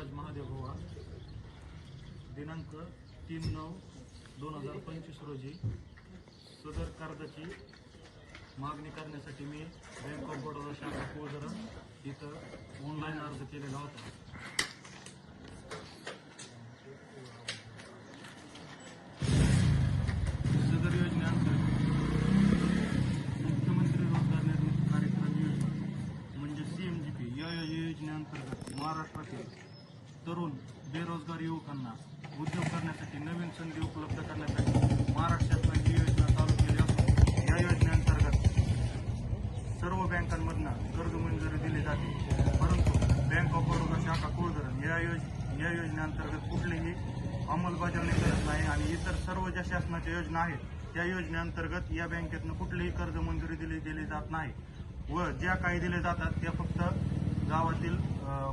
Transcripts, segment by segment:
युवराज महादेव हो भोवा दिनांक तीन नऊ दोन हजार पंचवीस रोजी सदर कर्जाची मागणी करण्यासाठी मी बँक ऑफ बडोदा शाखा कोळधरण इथं ऑनलाईन अर्ज केलेला होता सदर योजनेअंतर्गत मुख्यमंत्री रोजगार निर्मिती कार्यक्रम योजना म्हणजे सीएमजीपी या योजनेअंतर्गत महाराष्ट्रातील तरुण लोकांना उद्योग करण्यासाठी नवीन संधी उपलब्ध करण्यासाठी महाराष्ट्रातून ही योजना चालू केली असून या योजनेअंतर्गत सर्व बँकांमधनं कर्ज मंजुरी दिली जाते. परंतु बँक ऑफ बडोदा शाखा कुळधरण या योज या योजनेअंतर्गत कुठलीही अंमलबजावणी करत नाही आणि इतर सर्व ज्या शासनाच्या योजना आहेत त्या योजनेअंतर्गत या बँकेतनं कुठलीही कर्ज मंजुरी दिली गेली जात नाही व ज्या काही दिले जातात त्या फक्त गावातील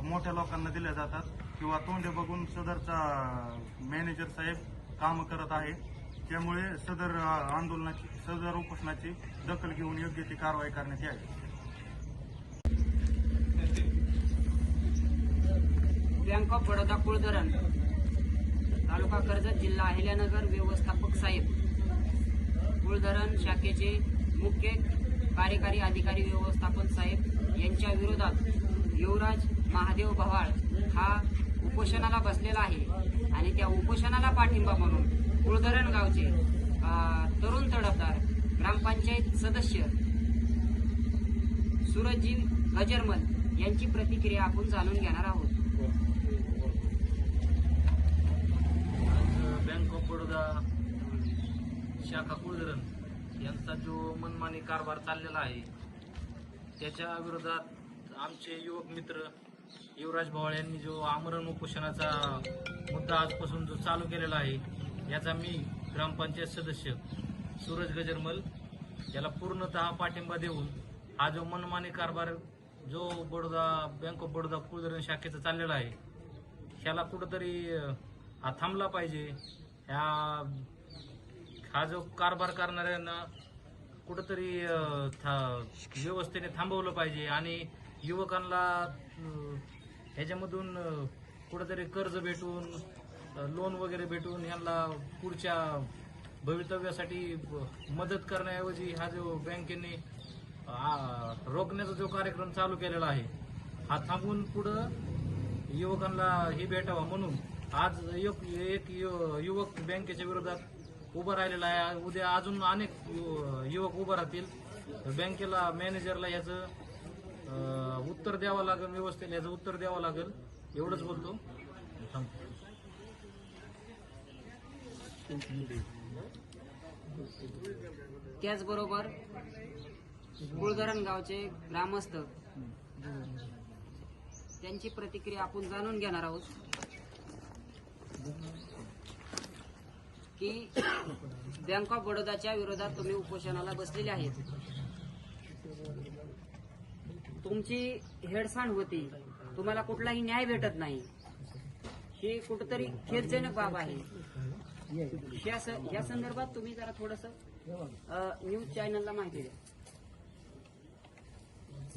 मोठ्या लोकांना दिल्या जातात. किंवा तोंडे बघून सदरचा मॅनेजर साहेब काम करत आहे. त्यामुळे सदर आंदोलनाची सदर उपोषणाची दखल घेऊन योग्य ती कारवाई करण्यात यावी. बँक ऑफ बडोदा कुळधरण तालुका कर्जत जिल्हा अहिल्यानगर व्यवस्थापक साहेब. कुळधरण शाखेचे मुख्य कार्यकारी अधिकारी व्यवस्थापन साहेब यांच्या विरोधात युवराज महादेव भवाळ हा उपोषणाला बसलेला आहे. आणि त्या उपोषणाला पाठिंबा म्हणून कुळधरण गावचे तरुण तडफदार ग्रामपंचायत सदस्य सूरजजी गजरमल यांची प्रतिक्रिया आपण जाणून घेणार आहोत. बँक ऑफ बडोदा शाखा कुळधरण यांचा जो मनमानी कारभार चाललेला आहे त्याच्या विरोधात आमचे युवक मित्र युवराज भवाळ यांनी जो आमरण उपोषणाचा मुद्दा आजपासून जो चालू केलेला आहे याचा मी ग्रामपंचायत सदस्य सूरज गजरमल याला पूर्णतः पाठिंबा देऊन हा जो मनमानी कारभार जो बडोदा बँक ऑफ बडोदा कुळधरण शाखेचा चाललेला आहे ह्याला कुठंतरी हा थांबला पाहिजे. ह्या हा जो कारभार करणाऱ्यांना कुठंतरी था- व्यवस्थेने थांबवलं पाहिजे आणि युवकांना ह्याच्यामधून कुठंतरी कर्ज भेटून लोन वगैरे भेटून यांना पुढच्या भवितव्यासाठी मदत करण्याऐवजी हा जो बँकेने रोखण्याचा जो कार्यक्रम चालू केलेला आहे हा थांबून पुढं युवकांना हे भेटावा म्हणून आज एक एक यु- युवक बँकेच्या विरोधात उभं राहिलेला आहे. उद्या अजून अनेक युवक उभं राहतील. बँकेला मॅनेजरला याचं उत्तर द्यावं लागेल व्यवस्थेने याचं उत्तर द्यावं लागेल. एवढंच बोलतो. त्याचबरोबर कुळधरण गावचे ग्रामस्थ त्यांची प्रतिक्रिया आपण जाणून घेणार आहोत की बँक ऑफ बडोदाच्या विरोधात तुम्ही उपोषणाला बसलेले आहेत. तुमची हेडसांड होती. तुम्हाला कुठलाही न्याय भेटत नाही. ही कुठंतरी खेदजनक बाब आहे. या या संदर्भात तुम्ही जरा थोडस न्यूज चॅनलला माहिती द्या.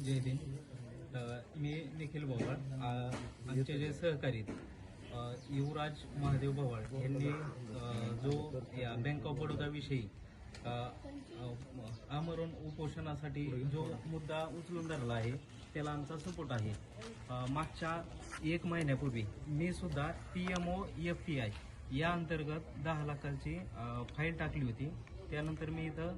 जय हिंद मी निखिल भोवळ आमचे जे सहकारी युवराज महादेव भोवळ यांनी जो या बँक ऑफ बडोदाविषयी आमरण उपोषणासाठी जो मुद्दा उचलून धरला आहे त्याला आमचा सपोर्ट आहे. मागच्या एक महिन्यापूर्वी मी सुद्धा P M O F T I या अंतर्गत दहा लाखाची फाईल टाकली होती. त्यानंतर मी इथं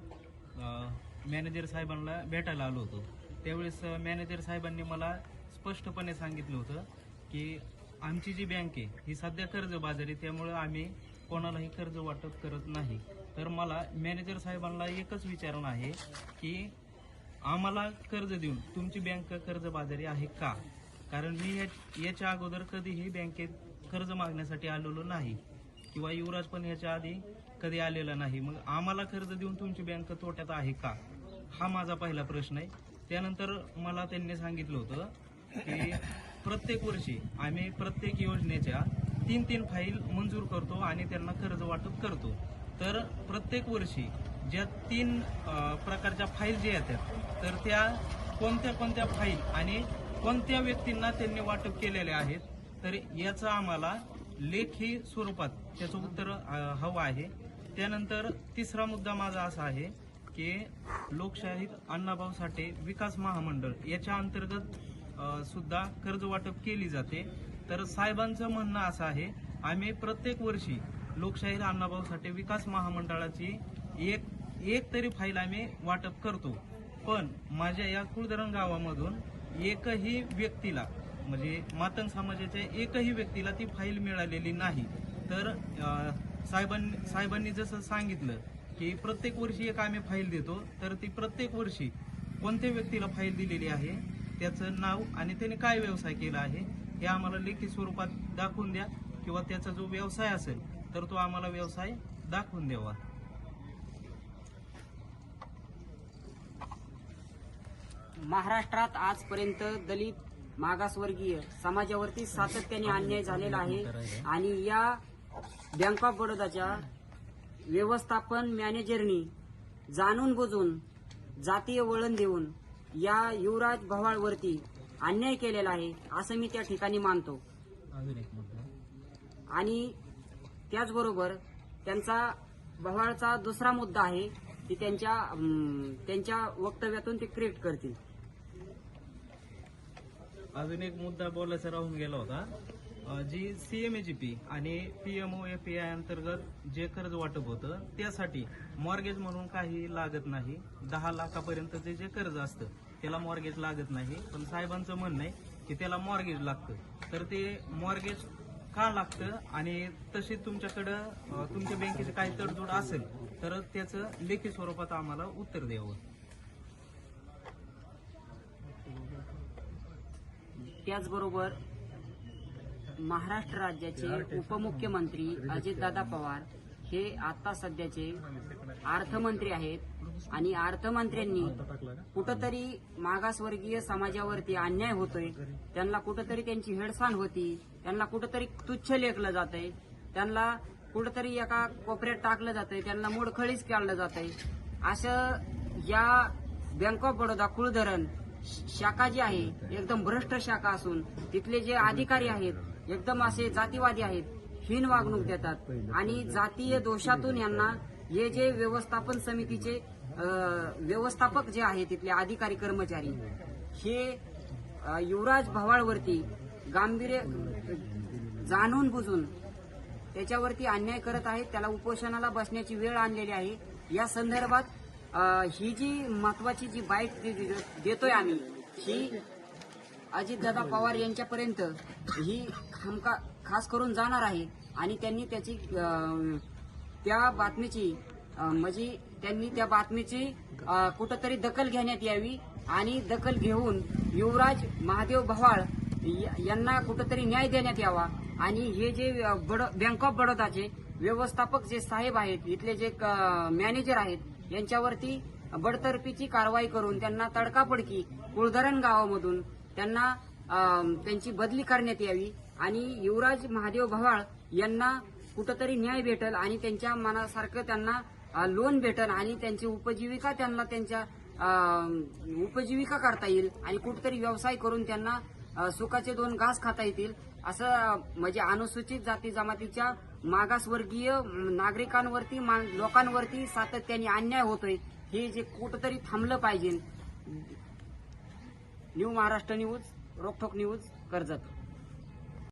मॅनेजर साहेबांना भेटायला आलो होतो. त्यावेळेस मॅनेजर साहेबांनी मला स्पष्टपणे सांगितलं होतं की आमची जी बँक आहे ही सध्या कर्जबाजारी त्यामुळं आम्ही कोणालाही कर्ज वाटप करत नाही. तर मला मॅनेजर साहेबांना एकच विचारणं आहे की आम्हाला कर्ज देऊन तुमची बँक कर्जबाजारी आहे का? कारण मी याच्या अगोदर कधीही बँकेत कर्ज मागण्यासाठी आलेलो नाही. किंवा युवराज पण याच्या आधी कधी आलेला नाही. मग आम्हाला कर्ज देऊन तुमची बँक तोट्यात आहे का? हा माझा पहिला प्रश्न आहे. त्यानंतर मला त्यांनी सांगितलं होतं की प्रत्येक वर्षी आम्ही प्रत्येक योजनेच्या तीन तीन फाईल मंजूर करतो आणि त्यांना कर्ज वाटप करतो. तर प्रत्येक वर्षी ज्या तीन प्रकारच्या फाईल ज्या येतात तर त्या कोणत्या कोणत्या फाईल आणि कोणत्या व्यक्तींना त्यांनी वाटप केलेले आहेत तर याचं आम्हाला लेखी स्वरूपात त्याचं उत्तर हवं आहे. त्यानंतर तिसरा मुद्दा माझा असा आहे की लोकशाहीर अण्णाभाऊ साठे विकास महामंडळ याच्या अंतर्गत सुद्धा कर्ज वाटप केली जाते. तर साहेबांचं म्हणणं असं आहे आम्ही प्रत्येक वर्षी लोकशाहीर अण्णाभाऊ साठे विकास महामंडळाची एक एक तरी फाईल आम्ही वाटप करतो. पण माझ्या या कुळधरण गावामधून एकही व्यक्तीला म्हणजे मातंग समाजाच्या एकही व्यक्तीला ती फाईल मिळालेली नाही. तर साहेबांनी साहेबांनी जसं सांगितलं की प्रत्येक वर्षी एक आम्ही फाईल देतो तर ती प्रत्येक वर्षी कोणत्या व्यक्तीला फाईल दिलेली आहे त्याचं नाव आणि त्याने काय व्यवसाय केला आहे हे आम्हाला लेखी स्वरूपात दाखवून द्या किंवा त्याचा जो व्यवसाय असेल तर तो आम्हाला व्यवसाय दाखवून द्यावा. महाराष्ट्रात आजपर्यंत दलित मागासवर्गीय समाजावरती सातत्याने अन्याय झालेला आहे आणि या बँक ऑफ बडोदाच्या व्यवस्थापन मॅनेजरनी जाणून बुजून जातीय वळण देऊन या युवराज भवाळवरती अन्याय केलेला आहे असं मी त्या ठिकाणी मानतो. अजून एक मुद्दा. आणि त्याचबरोबर त्यांचा भवाळचा दुसरा मुद्दा आहे की त्यांच्या त्यांच्या वक्तव्यातून ते क्रिएट करतील. अजून एक मुद्दा बोलायचा राहून गेला होता. जी सीएमएजीपी आणि पीएमओ एफ आय अंतर्गत जे कर्ज वाटप होतं त्यासाठी मॉर्गेज म्हणून काही लागत नाही. दहा लाखापर्यंतचे जे कर्ज असतं त्याला मॉर्गेज लागत नाही. पण साहेबांचं म्हणणं आहे की त्याला मॉर्गेज लागतं. तर ते मॉर्गेज का लागतं? आणि तशी तुमच्याकडं तुमच्या बँकेचे काही तडजोड असेल तर त्याचं लेखी स्वरूपात आम्हाला उत्तर द्यावं. त्याचबरोबर महाराष्ट्र राज्याचे उपमुख्यमंत्री अजितदादा पवार हे आता सध्याचे अर्थमंत्री आहेत आणि अर्थमंत्र्यांनी कुठंतरी मागासवर्गीय समाजावरती अन्याय होतोय त्यांना कुठंतरी त्यांची हेडसाण होती त्यांना कुठंतरी तुच्छ लेखलं जातंय त्यांना कुठंतरी एका कोपऱ्यात टाकलं जातंय त्यांना मोडखळीच काढलं जातंय. असं या बँक ऑफ बडोदा कुळधरण शाखा जी आहे एकदम भ्रष्ट शाखा असून तिथले जे अधिकारी आहेत एकदम असे जातीवादी आहेत हीन वागणूक देतात. आणि जातीय दोषातून यांना हे जे व्यवस्थापन समितीचे व्यवस्थापक जे आहेत तिथले अधिकारी कर्मचारी हे युवराज भवाळवरती गांभीर्य जाणून बुजून त्याच्यावरती अन्याय करत आहेत. त्याला उपोषणाला बसण्याची वेळ आणलेली आहे. या संदर्भात ही जी महत्वाची जी बाईट दे- देतोय आम्ही ही अजितदादा पवार यांच्यापर्यंत ही हमका खास करून जाणार आहे. आणि त्यांनी त्याची त्या बातमीची म्हणजे त्यांनी त्या बातमीची कुठंतरी दखल घेण्यात यावी. आणि दखल घेऊन युवराज महादेव भवाळ य- यांना कुठंतरी न्याय देण्यात यावा. आणि हे जे बडो बँक ऑफ बडोदाचे व्यवस्थापक जे साहेब आहेत इथले जे क- मॅनेजर आहेत यांच्यावरती बडतर्फीची कारवाई करून त्यांना तडकाफडकी कुळधरण गावामधून त्यांना त्यांची बदली करण्यात यावी. आणि युवराज महादेव भवाळ यांना कुठंतरी न्याय भेटल आणि त्यांच्या मनासारखं त्यांना लोन भेटल आणि त्यांची उपजीविका त्यांना त्यांच्या उपजीविका करता येईल आणि कुठंतरी व्यवसाय करून त्यांना सुखाचे दोन घास खाता येतील असं म्हणजे अनुसूचित जाती जमातीच्या मागासवर्गीय नागरिकांवरती मा- लोकांवरती सातत्याने अन्याय होतोय हे जे कुठंतरी थांबलं पाहिजे. New Maharashtra news Rokthok news Karjat.